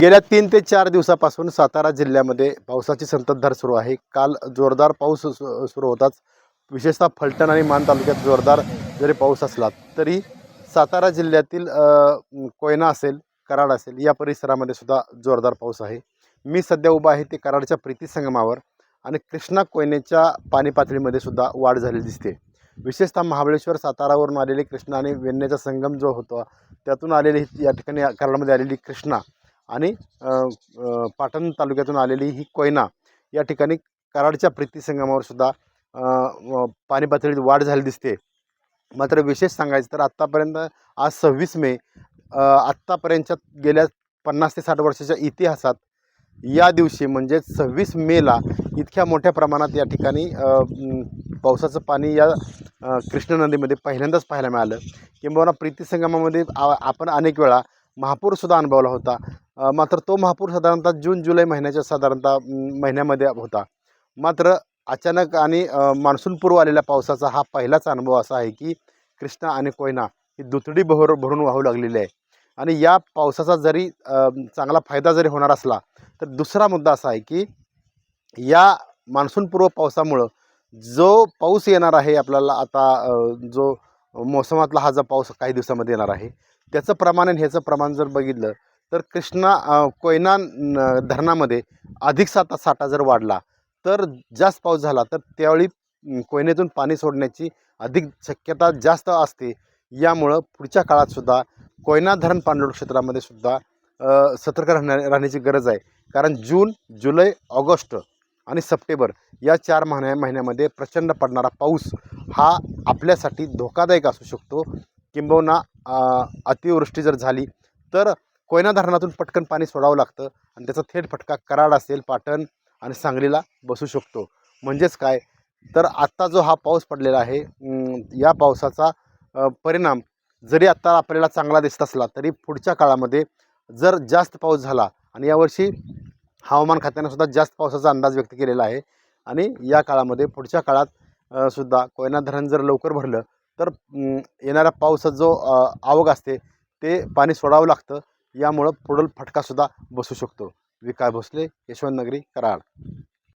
गेल्या तीन ते चार दिवसापासून सातारा जिल्ह्यामध्ये पावसाची संततधार सुरू आहे. काल जोरदार पाऊस सु- सुरू होताच. विशेषतः फलटण आणि मान तालुक्यात जोरदार जरी पाऊस असला तरी सातारा जिल्ह्यातील कोयना असेल कराड असेल या परिसरामध्ये सुद्धा जोरदार पाऊस आहे. मी सध्या उभा आहे ते कराडच्या प्रीती संगमावर आणि कृष्णा कोयनेच्या पाणी पातळीमध्ये सुद्धा वाढ झालेली दिसते. विशेषतः महाबळेश्वर सातारावरून आलेली कृष्णा आणि वेण्ण्याचा संगम जो होता त्यातून आलेली या ठिकाणी कराडमध्ये आलेली कृष्णा आणि पाटण तालुक्यातून आलेली ही कोयना या ठिकाणी कराडच्या प्रीतीसंगमावर सुद्धा पाणी पातळीत वाढ झाली दिसते. मात्र विशेष सांगायचं तर आत्तापर्यंत आज सव्वीस मे आत्तापर्यंतच्या गेल्या पन्नास ते साठ वर्षाच्या इतिहासात या दिवशी म्हणजे सव्वीस मेला इतक्या मोठ्या प्रमाणात या ठिकाणी पावसाचं पाणी या कृष्णा नदीमध्ये पहिल्यांदाच पाहायला मिळालं. किंबहुना प्रीती संगमामध्ये आ आपण अनेक वेळा महापूरसुद्धा अनुभवला होता. मात्र तो महापूर साधारणतः जून जुलै महिन्याच्या साधारणतः महिन्यामध्ये होता. मात्र अचानक आणि मान्सूनपूर्व आलेल्या पावसाचा हा पहिलाच अनुभव असा आहे की कृष्णा आणि कोयना ही दुथडी भर भरून वाहू लागलेली आहे. आणि या पावसाचा जरी चांगला फायदा जरी होणार असला तर दुसरा मुद्दा असा आहे की या मान्सूनपूर्व पावसामुळं जो पाऊस येणार आहे आपल्याला आता जो मोसमातला हा जो पाऊस काही दिवसामध्ये येणार आहे त्याचं प्रमाण आणि ह्याचं प्रमाण जर बघितलं तर कृष्णा कोयना धरणामध्ये अधिक साठा साठा जर वाढला तर जास्त पाऊस झाला तर त्यावेळी कोयनेतून पाणी सोडण्याची अधिक शक्यता जास्त असते. यामुळं पुढच्या काळातसुद्धा कोयना धरण पाणलोट क्षेत्रामध्ये सुद्धा सतर्क राहण्या राहण्याची गरज आहे. कारण जून जुलै ऑगस्ट आणि सप्टेंबर या चार महिन्या महिन्यामध्ये प्रचंड पडणारा पाऊस हा आपल्यासाठी धोकादायक असू शकतो. किंबहुना अतिवृष्टी जर झाली तर कोयना धरणातून पटकन पाणी सोडावं लागतं आणि त्याचा थेट फटका कराड असेल पाटण आणि सांगलीला बसू शकतो. म्हणजेच काय? तर आत्ता जो हा पाऊस पडलेला आहे या पावसाचा परिणाम जरी आत्ता आपल्याला चांगला दिसत असला तरी पुढच्या काळामध्ये जर जास्त पाऊस झाला आणि यावर्षी हवामान खात्यानं सुद्धा जास्त पावसाचा अंदाज व्यक्त केलेला आहे आणि या काळामध्ये पुढच्या काळात सुद्धा कोयना धरण जर लवकर भरलं तर येणाऱ्या पावसात जो आवक असते ते पाणी सोडावं लागतं. यामुळं पुढील फटकासुद्धा बसू शकतो. विकास भोसले यशवंत नगरी कराड.